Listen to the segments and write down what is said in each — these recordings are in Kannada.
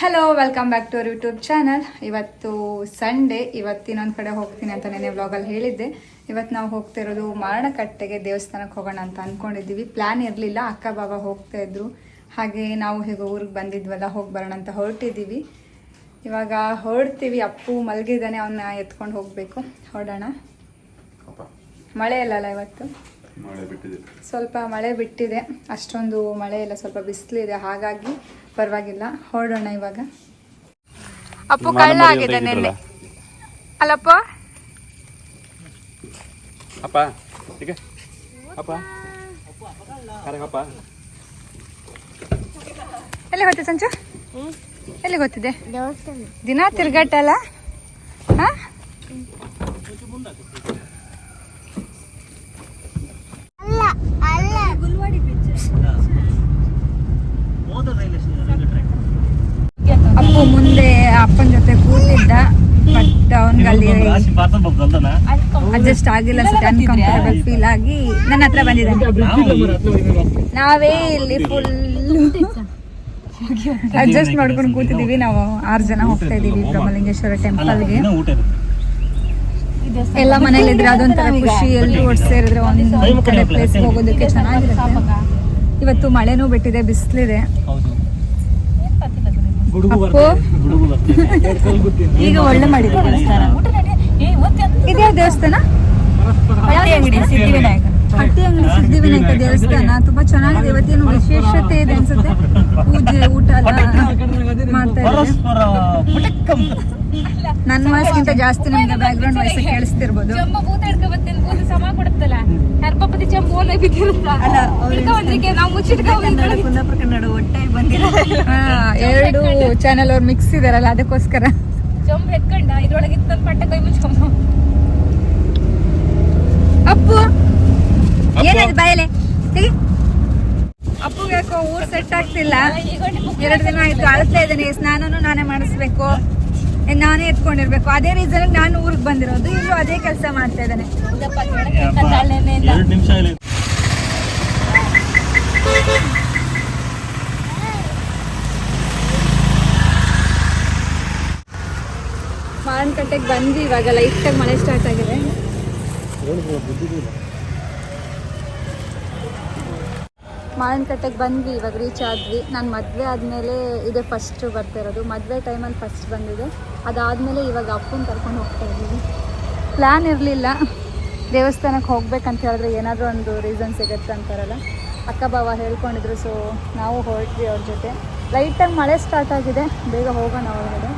Hello welcome back to our YouTube channel ಇವತ್ತು ಸಂಡೇ ಇವತ್ತು ಇನ್ನೊಂದು ಕಡೆ ಹೋಗ್ತೀನಿ ಅಂತ ನೆನೆ ವ್ಲಾಗಲ್ಲಿ ಹೇಳಿದ್ದೆ. ಇವತ್ತು ನಾವು ಹೋಗ್ತಿರೋದು ಮಾರಣಕಟ್ಟೆಗೆ ದೇವಸ್ಥಾನಕ್ಕೆ ಹೋಗೋಣ ಅಂತ ಅಂದ್ಕೊಂಡಿದ್ದೀವಿ ಪ್ಲ್ಯಾನ್ ಇರಲಿಲ್ಲ ಅಕ್ಕ ಬಾಬಾ ಹೋಗ್ತಾ ಇದ್ರು. ಹಾಗೆ ನಾವು ಹೇಗೆ ಊರಿಗೆ ಬಂದಿದ್ವಲ್ಲ ಹೋಗಿ ಬರೋಣ ಅಂತ ಹೊರಟಿದ್ದೀವಿ. ಇವಾಗ ಹೊರಡ್ತೀವಿ ಅಪ್ಪು ಮಲಗಿದ್ದಾನೆ ಅವನ್ನ ಎತ್ಕೊಂಡು ಹೋಗಬೇಕು. ಹೊರಡೋಣ. ಮಳೆ ಇಲ್ಲಲ್ಲ ಇವತ್ತು? ಮಳೆ ಬಿಟ್ಟಿದೆ. ಸ್ವಲ್ಪ ಮಳೆ ಬಿಟ್ಟಿದೆ. ಅಷ್ಟೊಂದು ಮಳೆ ಇಲ್ಲ ಸ್ವಲ್ಪ ಬಿಸಿಲಿದೆ. ಹಾಗಾಗಿ ಪರವಾಗಿಲ್ಲ. ಹೊರಡೋಣ ಇವಾಗ. ಅಪ್ಪು ಕಳ್ಳ ಆಗಿದೆ ನಿನ್ನೆ. ಅಲ್ಲಪ್ಪ? ಅಪ್ಪ ಈಗ ಅಪ್ಪ. ಕರೆಗಪ್ಪ ಎಲ್ಲಿ ಗೊತ್ತಿದೆ ಸಂಚು? ಎಲ್ಲಿ ಗೊತ್ತಿದೆ? ದಿನ ತಿರ್ಗಾಟಲ್ಲ ಹಾ? ಅಪ್ಪು ಮುಂದೆ ಅಪ್ಪನ ಜೊತೆ ಕೂತಿದ್ದ ಬಟ್ ಅವನ್ಗಲ್ಲಿ ಅಡ್ಜಸ್ಟ್ ಆಗಿಲ್ಲ ಸರ್ ಅನ್ಕಂಫರ್ಟಬಲ್ ಫೀಲ್ ಆಗಿ ನನ್ನ ಹತ್ರ ಬಂದಿದ್ದಾನೆ. ನಾವೇ ಇಲ್ಲಿ ಫುಲ್ ಅಡ್ಜಸ್ಟ್ ಮಾಡ್ಕೊಂಡು ಕೂತಿದೀವಿ ನಾವು. ಆರು ಜನ ಹೋಗ್ತಾ ಇದೀವಿ ಬ್ರಹ್ಮಲಿಂಗೇಶ್ವರ ಟೆಂಪಲ್ಗೆ ಎಲ್ಲ ಮನೇಲಿ ಇದ್ರೆ ಅದೊಂಥರ ಖುಷಿ ಎಲ್ಲರೂ ಒಟ್ಟು ಒಂದು ಕಡೆ ಪ್ಲೇಸ್ ಹೋಗೋದಕ್ಕೆ ಚೆನ್ನಾಗಿರುತ್ತೆ. ಇವತ್ತು ಮಳೆನೂ ಬಿಟ್ಟಿದೆ ಬಿಸಿಲಿದೆ. ಈಗ ಒಳ್ಳೆ ಮಾಡಿದೆ ದೇವಸ್ಥಾನ? ಇದೇ ದೇವಸ್ಥಾನ ಸಿದ್ಧಿವಿನಾಯಕ ಹಟ್ಟಿ ಅಂಗಡಿ ಸಿದ್ಧಿವಿನಾಯಕ ದೇವಸ್ಥಾನ ತುಂಬಾ ಚೆನ್ನಾಗಿದೆ. ಇವತ್ತೇನು ವಿಶೇಷತೆ ಇದೆ ಅನ್ಸುತ್ತೆ. ಪೂಜೆ ಊಟ ಎಲ್ಲ ಮಾಡ್ತಾ ಇದ್ದಾರೆ ನನ್ನ ವಾಯ್ಸ್ಗಿಂತ ಜಾಸ್ತಿ ನಮ್ಗೆ ಬ್ಯಾಕ್ ಗ್ರೌಂಡ್ ವಾಯ್ಸ್ ಕೇಳಿಸ್ತಿರ್ಬೋದು. ಎರಡು ಚಾನೆಲ್ ಅವ್ರು ಮಿಕ್ಸ್ ಇದಾರಲ್ಲ ಅದಕ್ಕೋಸ್ಕರ. ಚಂಬ ಎತ್ಕೊಂಡ ಇದ್ರೊಳಗೆ ಇತ್ತೊಂದು ಪಟ್ಟ ಕೈ ಮುಚ್ಕೊಂಬ ಅಪ್ಪು! ಏನಾಯ್ತು ಬಾಯಲೆ ಅಪ್ಪು ಯಾಕೋ ಊರ್ ಸೆಟ್ ಆಗ್ತಿಲ್ಲ. ಎರಡು ದಿನ ಆಯ್ತು ಅಳ್ತಾ ಇದ್ದೀನಿ. ಸ್ನಾನನು ನಾನೇ ಮಾಡಿಸ್ಬೇಕು. ಏ, ನಾನೇ ಎತ್ಕೊಂಡಿರ್ಬೇಕು. ಅದೇ ರೀಸನ್ ನಾನು ಊರಿಗೆ ಬಂದಿರೋದು. ಇಲ್ಲೂ ಅದೇ ಕೆಲಸ ಮಾಡ್ತಾ ಇದ್ದಾನೆ. ಮಾರನಕಟ್ಟೆಗೆ ಬಂದ್ವಿ ಇವಾಗ ಲೈಟಾಗಿ ಮಳೆ ಸ್ಟಾರ್ಟ್ ಆಗಿದೆ. ಮಾರನಕಟ್ಟೆಗೆ ಬಂದ್ವಿ, ಇವಾಗ ರೀಚ್ ಆದ್ವಿ. ನಾನು ಮದುವೆ ಆದಮೇಲೆ ಇದೇ ಫಸ್ಟ್ ಬರ್ತಿರೋದು ಮದುವೆ ಟೈಮಲ್ಲಿ ಫಸ್ಟ್ ಬಂದಿದೆ. ಅದಾದಮೇಲೆ ಇವಾಗ ಅಪ್ಪನ ಕರ್ಕೊಂಡು ಹೋಗ್ತಾ ಇದ್ದೀವಿ ಪ್ಲ್ಯಾನ್ ಇರಲಿಲ್ಲ. ದೇವಸ್ಥಾನಕ್ಕೆ ಹೋಗ್ಬೇಕಂತ ಹೇಳಿದ್ರೆ ಏನಾದರೂ ಒಂದು ರೀಸನ್ ಸಿಗುತ್ತೆ ಅಂತಾರಲ್ಲ. ಅಕ್ಕ ಬಾವ ಹೇಳ್ಕೊಂಡಿದ್ರು ಸೊ ನಾವು ಹೊರಟ್ವಿ ಅವ್ರ ಜೊತೆ. ಲೈಟಾಗಿ ಮಳೆ ಸ್ಟಾರ್ಟ್ ಆಗಿದೆ. ಬೇಗ ಹೋಗೋಣ ಒಳಗಡೆ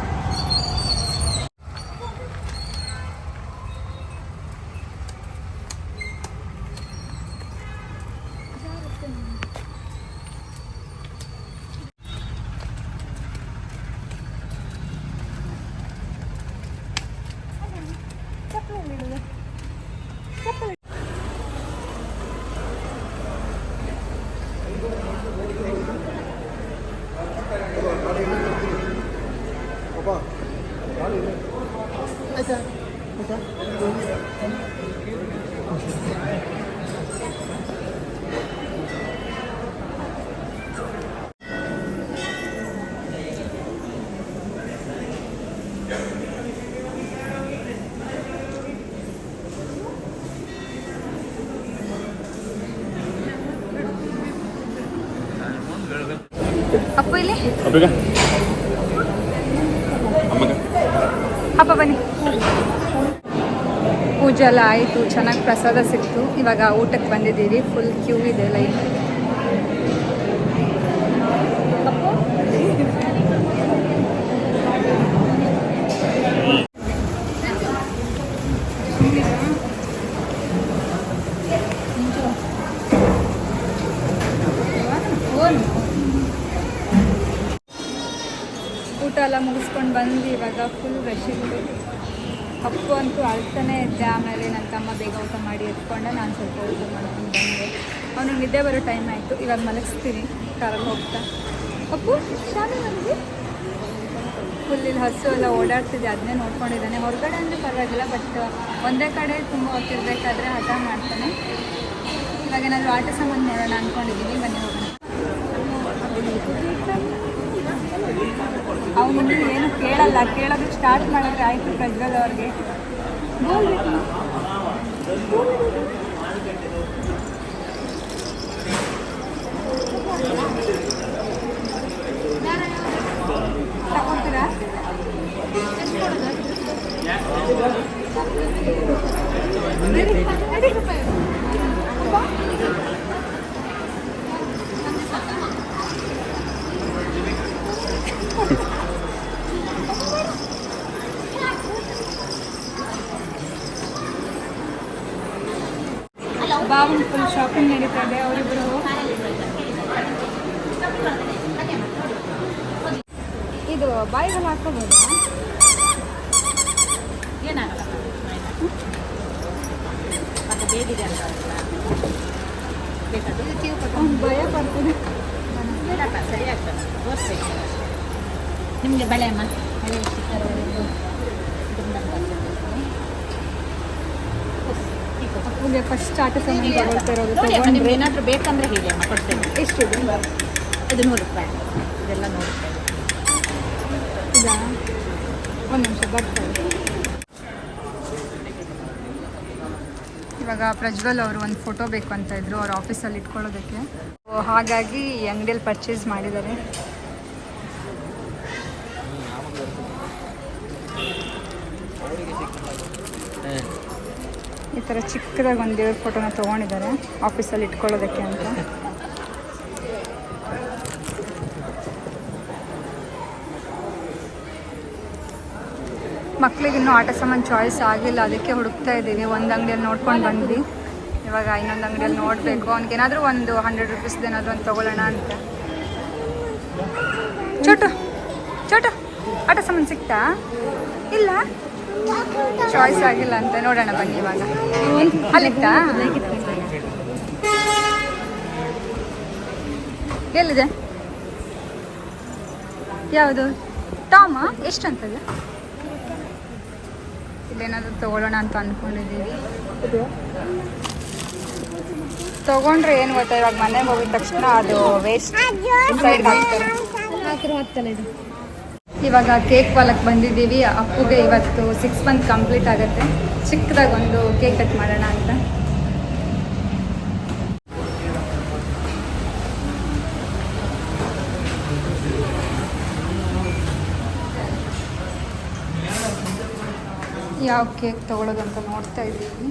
ಅಪ್ಪು ಇಲ್ಲಿ ಅಪ್ಪಗ ಅಮ್ಮಗ. ಹಬ್ಬ ಬನ್ನಿ. ಪೂಜೆ ಎಲ್ಲ ಆಯಿತು ಚೆನ್ನಾಗಿ ಪ್ರಸಾದ ಸಿಕ್ತು. ಇವಾಗ ಊಟಕ್ಕೆ ಬಂದಿದ್ದೀರಿ. ಫುಲ್ ಕ್ಯೂ ಇದೆ ಲೈನ್ ಊಟ ಎಲ್ಲ ಮುಗಿಸ್ಕೊಂಡು ಬಂದು ಇವಾಗ ಫುಲ್ ರಶ್ ಇತ್ತು. ಅಪ್ಪು ಅಂತೂ ಅಳ್ತಾನೆ ಇದ್ದೆ, ಆಮೇಲೆ ನನ್ನ ತಮ್ಮ ಬೇಗ ಊಟ ಮಾಡಿ ಎತ್ಕೊಂಡೆ, ನಾನು ಸ್ವಲ್ಪ ಊಟ ಮಾಡ್ಕೊಂಡು ಬಂದೆ. ಅವನು ನಿದ್ದೆ ಬರೋ ಟೈಮ್ ಆಯಿತು, ಇವಾಗ ಮಲಗಿಸ್ತೀನಿ ಕಾರಲ್ಲಿ ಹೋಗ್ತಾ. ಅಪ್ಪು ಶಾಲೆ ನನಗೆ ಫುಲ್ ಇಲ್ಲಿ ಹಸು ಎಲ್ಲ ಓಡಾಡ್ತಿದ್ದೆ ಅದನ್ನೇ ನೋಡ್ಕೊಂಡಿದ್ದಾನೆ. ಹೊರಗಡೆ ಅಂದರೆ ಪರವಾಗಿಲ್ಲ ಬಟ್ ಒಂದೇ ಕಡೆ ತುಂಬ ಹೊತ್ತಿರಬೇಕಾದ್ರೆ ಹಠ ಮಾಡ್ತಾನೆ. ಇವಾಗ ಏನಾದರೂ ಆಟ ಸಾಮಾನು ನೋಡೋಣ ಅಂದ್ಕೊಂಡಿದ್ದೀನಿ ಬನ್ನಿ ಹೋಗೋಣ. ಕೇಳಲ್ಲ. ಕೇಳೋದಕ್ಕೆ ಸ್ಟಾರ್ಟ್ ಮಾಡಿದ್ರೆ ಆಯ್ತು ಪ್ರಜ್ವಲ್ ಅವ್ರಿಗೆ. ತಗೊಳ್ತೀರಾ ಇದೆ ಅವರಿಬ್ಬರು ಇದು ಬಾಯಿಗೆಲ್ಲ ಹಾಕೋಬೋದಾ ಏನಾಗಲ್ಲ ಮತ್ತೆ ಬೇಡಿದೆ ಅಂತ ಬೇಕಾದ್ರೆ ಅವ್ನು ಭಯ ಪಡ್ತೀನಿ ಬೇಡಪ್ಪ ಸರಿ ಆಗ್ತದೆ ತೋರಿಸ್ಬೇಕು ನಿಮಗೆ ಬಳೆ ಅಮ್ಮ ಬಳೆ ಸ್ಟಿಕ್ಕರ್ ಅಪ್ಪಗೆ ಫಸ್ಟ್ ಆಟ ಸಾಮಾನು ತಗೊಳ್ತಾ ಇರೋದು. ನೋಡಿ ಅಮ್ಮ ತಗೊಂಡ್ರೆ ಏನಾದರೂ ಬೇಕಂದ್ರೆ ಹೇಳಿ ಅಮ್ಮ ಕೊಡ್ತೇನೆ. ಎಷ್ಟಿದೆ ಇದು? ನೂರು ರೂಪಾಯಿ. ಇದೆಲ್ಲ ನೂರು ರೂಪಾಯಿ. ಇದಾ ಒಂದು ನಿಮಿಷ ಬರ್ತಾರೆ. ಇವಾಗ ಪ್ರಜ್ವಲ್ ಅವರು ಒಂದು ಫೋಟೋ ಬೇಕು ಅಂತ ಇದ್ರು ಅವ್ರ ಆಫೀಸಲ್ಲಿ ಇಟ್ಕೊಳ್ಳೋದಕ್ಕೆ. ಓ, ಹಾಗಾಗಿ ಈ ಅಂಗಡಿಯಲ್ಲಿ ಪರ್ಚೇಸ್ ಮಾಡಿದ್ದಾರೆ. ಈ ಥರ ಚಿಕ್ಕದಾಗಿ ಒಂದು ದೇವ್ರ ಫೋಟೋನ ತೊಗೊಂಡಿದ್ದಾರೆ. ಆಫೀಸಲ್ಲಿ ಇಟ್ಕೊಳ್ಳೋದಕ್ಕೆ ಅಂತ. ಮಕ್ಳಿಗೆ ಇನ್ನೂ ಆಟ ಸಾಮಾನು ಚಾಯ್ಸ್ ಆಗಿಲ್ಲ. ಅದಕ್ಕೆ ಹುಡುಕ್ತಾ ಇದ್ದೀವಿ. ಒಂದು ಅಂಗಡಿಯಲ್ಲಿ ನೋಡ್ಕೊಂಡು ಬಂದ್ವಿ. ಇವಾಗ ಇನ್ನೊಂದು ಅಂಗಡಿಯಲ್ಲಿ ನೋಡಬೇಕು. ಅವ್ನಿಗೇನಾದರೂ ಒಂದು ಹಂಡ್ರೆಡ್ ರುಪೀಸ್ದು ಏನಾದರೂ ಒಂದು ತೊಗೊಳ್ಳೋಣ ಅಂತ. ಚೋಟು ಚೋಟು, ಆಟ ಸಾಮಾನು ಸಿಕ್ತಾ? ಇಲ್ಲ? ಚಾಯ್ಸ್ ಆಗಿಲ್ಲ ಅಂತ ನೋಡೋಣ ಬನ್ನಿ ಇವಾಗ. ಅಲ್ಲಿತ್ತಾ? ಎಲ್ಲಿದೆ? ಯಾವುದು? ಟಾಮ ಎಷ್ಟಂತದೆ ಇಲ್ಲೇನಾದರೂ ತಗೊಳ್ಳೋಣ ಅಂತ ಅಂದ್ಕೊಂಡಿದ್ದೀವಿ ತಗೊಂಡ್ರೆ ಏನು ಗೊತ್ತಾ ಇವಾಗ ಮನೆಗೆ ಹೋಗಿದ ತಕ್ಷಣ ಅದು ವೇಸ್ಟ್ ಸೈಡ್ ಹಾಕ್ತಾರೆ? ಇವಾಗ ಕೇಕ್ ಹೊಲಕ್ಕೆ ಬಂದಿದ್ದೀವಿ. ಅಪ್ಪುಗೆ ಇವತ್ತು ಸಿಕ್ಸ್ ಮಂತ್ ಕಂಪ್ಲೀಟ್ ಆಗುತ್ತೆ. ಚಿಕ್ಕದಾಗಿ ಒಂದು ಕೇಕ್ ಕಟ್ ಮಾಡೋಣ ಅಂತ. ಯಾವ ಕೇಕ್ ತಗೊಳ್ಳೋದು ಅಂತ ನೋಡ್ತಾ ಇದ್ದೀವಿ.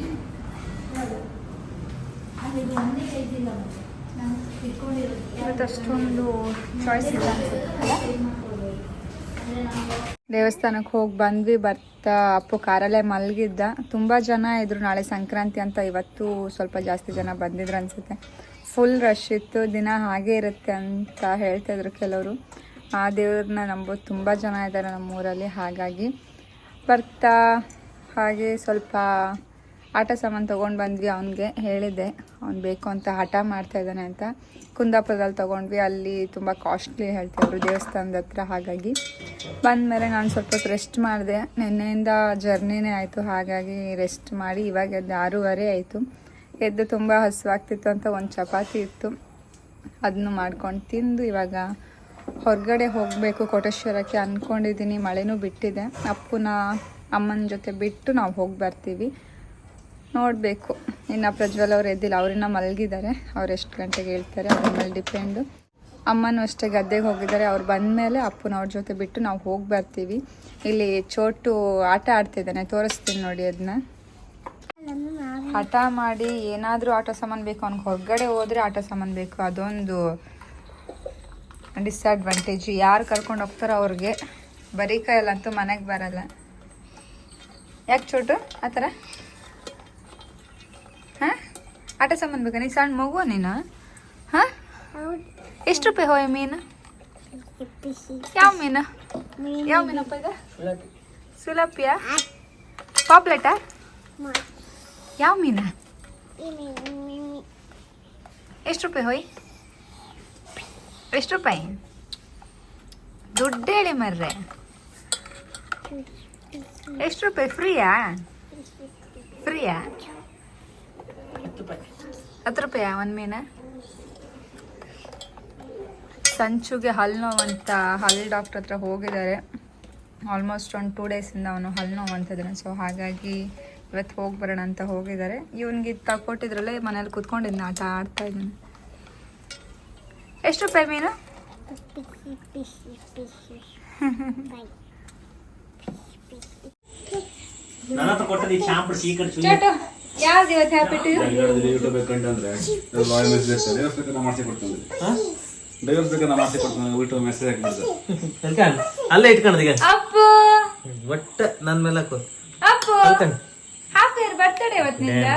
ಇವತ್ತು ಅಷ್ಟೊಂದು ಚಾಯ್ಸ್ ಇಲ್ಲ ದೇವಸ್ಥಾನಕ್ಕೆ ಹೋಗಿ ಬಂದ್ವಿ, ಬರ್ತಾ, ಅಪ್ಪು ಕಾರಲ್ಲೇ ಮಲಗಿದ್ದ. ತುಂಬ ಜನ ಇದ್ರು ನಾಳೆ ಸಂಕ್ರಾಂತಿ ಅಂತ, ಇವತ್ತು ಸ್ವಲ್ಪ ಜಾಸ್ತಿ ಜನ ಬಂದಿದ್ರು ಅನ್ಸುತ್ತೆ. ಫುಲ್ ರಶ್ ಇತ್ತು, ದಿನ ಹಾಗೆ ಇರುತ್ತೆ ಅಂತ ಹೇಳ್ತಾ ಇದ್ರು ಕೆಲವರು. ಆ ದೇವ್ರನ್ನ ನಂಬೋದು ತುಂಬ ಜನ ಇದ್ದಾರೆ ನಮ್ಮೂರಲ್ಲಿ, ಹಾಗಾಗಿ ಬರ್ತಾ, ಹಾಗೆ ಸ್ವಲ್ಪ ಆಟ ಸಾಮಾನು ತೊಗೊಂಡು ಬಂದ್ವಿ, ಅವನಿಗೆ ಹೇಳಿದ್ದೆ ಅವ್ನು ಬೇಕು ಅಂತ ಹಠ ಮಾಡ್ತಾ ಇದ್ದಾನೆ ಅಂತ. ಕುಂದಾಪುರದಲ್ಲಿ ತೊಗೊಂಡ್ವಿ, ಅಲ್ಲಿ ತುಂಬ ಕಾಸ್ಟ್ಲಿ ಹೇಳ್ತಿದ್ರು ದೇವಸ್ಥಾನದ ಹತ್ರ, ಹಾಗಾಗಿ. ಬಂದಮೇಲೆ ನಾನು ಸ್ವಲ್ಪ ರೆಸ್ಟ್ ಮಾಡಿದೆ, ನಿನ್ನೆಯಿಂದ ಜರ್ನಿನೇ ಆಯಿತು, ಹಾಗಾಗಿ ರೆಸ್ಟ್ ಮಾಡಿ ಇವಾಗ ಎದ್ದು ಆರೂವರೆ ಆಯಿತು. ಎದ್ದು ತುಂಬ ಹಸುವಾಗ್ತಿತ್ತು ಅಂತ ಒಂದು ಚಪಾತಿ ಇತ್ತು ಅದನ್ನು ಮಾಡ್ಕೊಂಡು ತಿಂದು ಇವಾಗ ಹೊರಗಡೆ ಹೋಗಬೇಕು ಕೋಟೇಶ್ವರಕ್ಕೆ ಅಂದ್ಕೊಂಡಿದ್ದೀನಿ ಮಳೆನೂ ಬಿಟ್ಟಿದೆ. ಅಪ್ಪನ ಅಮ್ಮನ ಜೊತೆ ಬಿಟ್ಟು ನಾವು ಹೋಗಿ ಬರ್ತೀವಿ. ನೋಡಬೇಕು. ಇನ್ನು ಪ್ರಜ್ವಲ್ ಅವ್ರು ಎದ್ದಿಲ್ಲ. ಅವ್ರನ್ನ ಮಲಗಿದ್ದಾರೆ. ಅವ್ರು ಎಷ್ಟು ಗಂಟೆಗೆ ಹೇಳ್ತಾರೆ, ಅವ್ರ ಮೇಲೆ ಡಿಪೆಂಡು ಅಮ್ಮನೂ ಅಷ್ಟೇ ಗದ್ದೆಗೆ ಹೋಗಿದ್ದಾರೆ. ಅವ್ರು ಬಂದಮೇಲೆ ಅಪ್ಪನ ಅವ್ರ ಜೊತೆ ಬಿಟ್ಟು ನಾವು ಹೋಗಿ ಬರ್ತೀವಿ. ಇಲ್ಲಿ ಚೋಟು ಆಟ ಆಡ್ತಿದ್ದಾನೆ ತೋರಿಸ್ತೀನಿ ನೋಡಿ ಅದನ್ನ ಹಠ ಮಾಡಿ ಏನಾದರೂ ಆಟೋ ಸಾಮಾನು ಬೇಕು, ಅವ್ನಿಗೆ ಹೊರಗಡೆ ಹೋದರೆ ಆಟೋ ಸಾಮಾನು ಬೇಕು. ಅದೊಂದು ಡಿಸ್ಅಡ್ವಾಂಟೇಜ್ ಯಾರು ಕರ್ಕೊಂಡು ಹೋಗ್ತಾರೋ ಅವ್ರಿಗೆ. ಬರೀ ಕೈಯಲ್ಲಂತೂ ಮನೆಗೆ ಬರಲ್ಲ. ಯಾಕೆ ಚೋಟು? ಆ ಥರ? ಹಾಂ? ಆಟ ಸಾಮಾನು ಬೇಕಾ? ನೀ ಸಣ್ಣ ಮಗು ನೀನು? ಹಾಂ? ಎಷ್ಟು ರೂಪಾಯಿ ಹೋಯ್ ಮೀನು? ಯಾವ ಮೀನು? ಯಾವ ಮೀನಪ್ಪ ಇದು? ಸುಲಪಿಯ ಪಾಪ್ಲೆಟಾ? ಯಾವ ಮೀನ? ಎಷ್ಟು ರೂಪಾಯಿ ಹೋಯ್? ಎಷ್ಟು ರೂಪಾಯಿ? ದುಡ್ಡು ಹೇಳಿ ಮರ್ರೆ. ಎಷ್ಟು ರೂಪಾಯಿ? ಫ್ರೀಯಾ? ಫ್ರೀಯಾ? ಹತ್ತು ರೂಪಾಯಿ. ಒಂದು ಮೀನ? ಸಂಚುಗೆ ಹಲ್ಲು ನೋವಂತ ಹಲ್ಲು ಡಾಕ್ಟರ್ ಹತ್ರ ಹೋಗಿದ್ದಾರೆ. ಆಲ್ಮೋಸ್ಟ್ ಒಂದು ಟೂ ಡೇಸಿಂದ ಅವನು ಹಲ್ಲು ನೋವು ಅಂತಿದ್ದಾನೆ ಸೊ ಹಾಗಾಗಿ ಇವತ್ತು ಹೋಗಿ ಬರೋಣ ಅಂತ ಹೋಗಿದ್ದಾರೆ. ಇವನಿಗೆ ತಗೊಟ್ಟಿದ್ರಲ್ಲೇ ಮನೇಲಿ ಕುತ್ಕೊಂಡಿದ್ನ ಆಟ ಆಡ್ತಾ ಇದ್ದಾನೆ. ಎಷ್ಟು ರೂಪಾಯಿ ಮೀನು? ನನ್ನ ಹತ್ರ ಕೊಟ್ಟದ್ದು ಈ ಶಾಂಪು ಈ ಯಾವ್ದು ಇವತ್ತು ಹ್ಯಾಪಿಟ್ಟು ಯೂಟ್ಯೂಬ್ ಬೇಕಂತಂದ್ರೆ ಲಾಯಲ್ ಮೆಸೇಜ್ ಡೈವರ್ಸ್ ಬೇಕಾದ್ರೆ ಮಾಡಿಸಿ ಕೊಡ್ತೀನಿ ಡೈವರ್ಸ್ ಬೇಕಾದ್ರೆ ಮಾಡಿಸಿ ಕೊಡ್ತೀನಿ ಯೂಟ್ಯೂಬ್ ಮೆಸೇಜ್ ಹಾಕಿಬಿಡ್ತಾರೆ. ಅದ್ಕೆ ಅಲ್ಲೇ ಇಟ್ಕೊಂಡ್ ಈಗ ಅಪ್ಪು! ಒಟ್ಟ ನನ್ ಮೇಲೆ ಹಾಕು. ಅಪ್ಪು! ಇಯರ್ ಬರ್ತಡೇ ಇವತ್ತಿನಿಂದ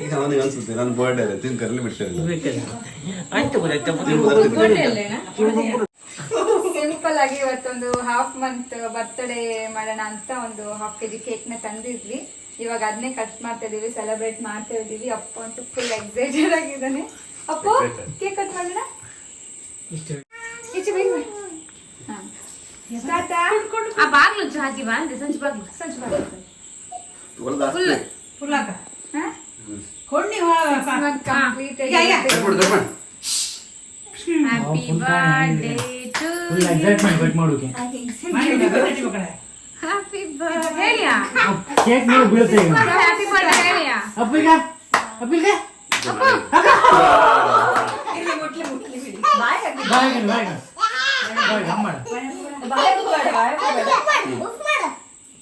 ಈಗ ಅವನಿಗೆ ಅನ್ಸುತ್ತೆ. ನನ್ನ ಬರ್ಡೇ ಇದೆ ತಿನ್ ಕರಲಿ ಬಿಡ್ತಾರೆ ಆಯ್ತು ಸಿಂಪಲ್ ಆಗಿ ಇವತ್ತೊಂದು ಹಾಫ್ ಮಂತ್ ಬರ್ತ್ಡೇ ಮಾಡೋಣ ಅಂತ ಒಂದು ಹಾಫ್ ಕೆಜಿ ಕೇಕ್ನ ತಂದಿದ್ವಿ. ಇವಾಗ ಅದನ್ನೇ ಕಟ್ ಮಾಡ್ತಾ ಇದೀವಿ ಸೆಲೆಬ್ರೇಟ್ ಮಾಡ್ತಾ ಇದೀವಿ. ಅಪ್ಪ ಅಂತೂ ಫುಲ್ ಎಕ್ಸೈಟೆಡ್ ಆಗಿದ್ದಾನೆ. ಅಪ್ಪ ಕೇಕ್ ಕಟ್ ಮಾಡೋಣ? ಈಚೆ ಬೇಗ ಆ? ಬಾಗ್ಲು ಬಾ ಅಂದ್ರೆ ಸಂಜೆ ಬಾಗ್ಲು. ಸಂಜೆ ಬಾ. ಹಾ? Six month complete ಆಗಿದೆ. Happy birthday to excitement wait ಮಾಡೋಕೆ. ಹ್ಯಾಪಿ ಬರ್ಡೇ ಹೇಳಿಯಾ ಕೇಕ್ ಮೇಲೆ ಬೀಳುತ್ತೆ ಈಗ ಹ್ಯಾಪಿ ಬರ್ಡೇ ಹೇಳಿಯಾ ಅಪ್ಪಿಗ ಅಪ್ಪಿಗ ಬಾಯಿಗೆ ಬಾಯಿಗೆ ಬಾಯಿಗೆ ಅಮ್ಮ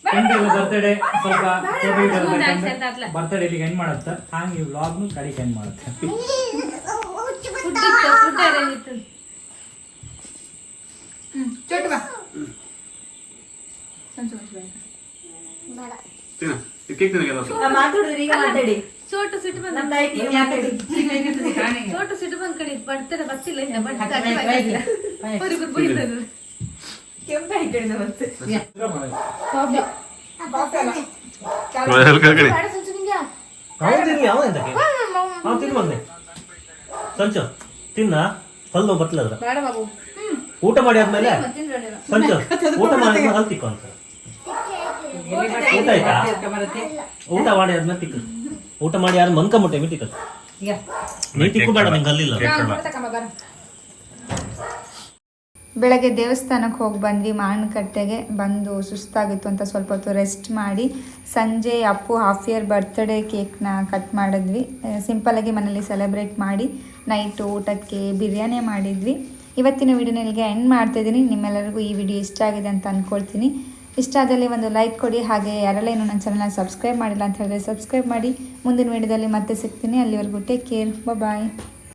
ಎಂಟು ಬರ್ತಡೇ ಸ್ವಲ್ಪ ಬರ್ತಡೇ ಇಲ್ಲಿಗೆ ಎಂಡ್ ಮಾಡುತ್ತ? ಹಾಂಗೆ ಈ ವ್ಲಾಗ್ನು ಕಡೆಗೆ ಎಂಡ್ ಮಾಡುತ್ತೆ? ಫುಡ್ ಇತ್ತು ಫುಡ್ ಅರೇಂಜ್ ಇತ್ತು ಹ್ಮ್ ಚೋಟು ಬಾ ಸಂಜೆ ಬಾ. ತಿನ್ನ ಕೇಕ್ ತಿನ್ನಕ್ಕೆ ಚೋಟು ಸಿಟ್ಟು ಬಂದ ಚೋಟು ಸಿಟ್ಟು ಬಂದ್ ಕಡೆ ಬರ್ತಾರೆ ಬರ್ತಿಲ್ಲ ಇಲ್ಲ ಸಂಚ ತಿನ್ನ ಹಲ್ಲು ಬತ್ತಲ ಅದ್ರ ಬಾಬು. ಊಟ ಮಾಡಿ ಆದ್ಮೇಲೆ? ಸಂಚ ಊಟ ಮಾಡಿ ಹಲ್ ತಿಕ್ಕು ಅಂತ. ಊಟ ಆಯ್ತಾ? ಊಟ ಮಾಡಿ ಆದ್ಮೇಲೆ ತಿಕ್ಕು. ಊಟ ಮಾಡಿ ಯಾರು ಮನ್ಕೊಂಬಿಟ್ಟೆ ಮುಟ್ಟೆ ತಿಕ್ಕ ನೀ ತಿಕ್ಕು ಬೇಡ ನಂಗೆ ಅಲ್ಲಿಲ್ಲ. ಬೆಳಗ್ಗೆ ದೇವಸ್ಥಾನಕ್ಕೆ ಹೋಗಿ ಬಂದ್ವಿ ಮಾವಿನಕಟ್ಟೆಗೆ ಬಂದು ಸುಸ್ತಾಗಿತ್ತು ಅಂತ ಸ್ವಲ್ಪ ಹೊತ್ತು ರೆಸ್ಟ್ ಮಾಡಿ ಸಂಜೆ ಅಪ್ಪು ಹಾಫ್ ಇಯರ್ ಬರ್ತ್ಡೇ ಕೇಕ್ನ ಕಟ್ ಮಾಡಿದ್ವಿ. ಸಿಂಪಲಾಗಿ ಮನೇಲಿ ಸೆಲೆಬ್ರೇಟ್ ಮಾಡಿ ನೈಟು ಊಟಕ್ಕೆ ಬಿರಿಯಾನಿ ಮಾಡಿದ್ವಿ. ಇವತ್ತಿನ ವಿಡಿಯೋನ ಇಲ್ಲಿಗೆ ಎಂಡ್ ಮಾಡ್ತಾಯಿದ್ದೀನಿ ನಿಮ್ಮೆಲ್ಲರಿಗೂ ಈ ವಿಡಿಯೋ ಇಷ್ಟ ಆಗಿದೆ ಅಂತ ಅಂದ್ಕೊಳ್ತೀನಿ ಇಷ್ಟ ಆದಲ್ಲಿ ಒಂದು ಲೈಕ್ ಕೊಡಿ, ಹಾಗೆ ಯಾರೆಲ್ಲ ಏನು ನನ್ನ ಚಾನಲ್ನ ಸಬ್ಸ್ಕ್ರೈಬ್ ಮಾಡಿಲ್ಲ ಅಂತ ಹೇಳಿದ್ರೆ ಸಬ್ಸ್ಕ್ರೈಬ್ ಮಾಡಿ. ಮುಂದಿನ ವೀಡಿಯೋದಲ್ಲಿ ಮತ್ತೆ ಸಿಗ್ತೀನಿ. ಅಲ್ಲಿವರೆಗೂ ಟೇಕ್ ಕೇರ್ ಬಾಯ್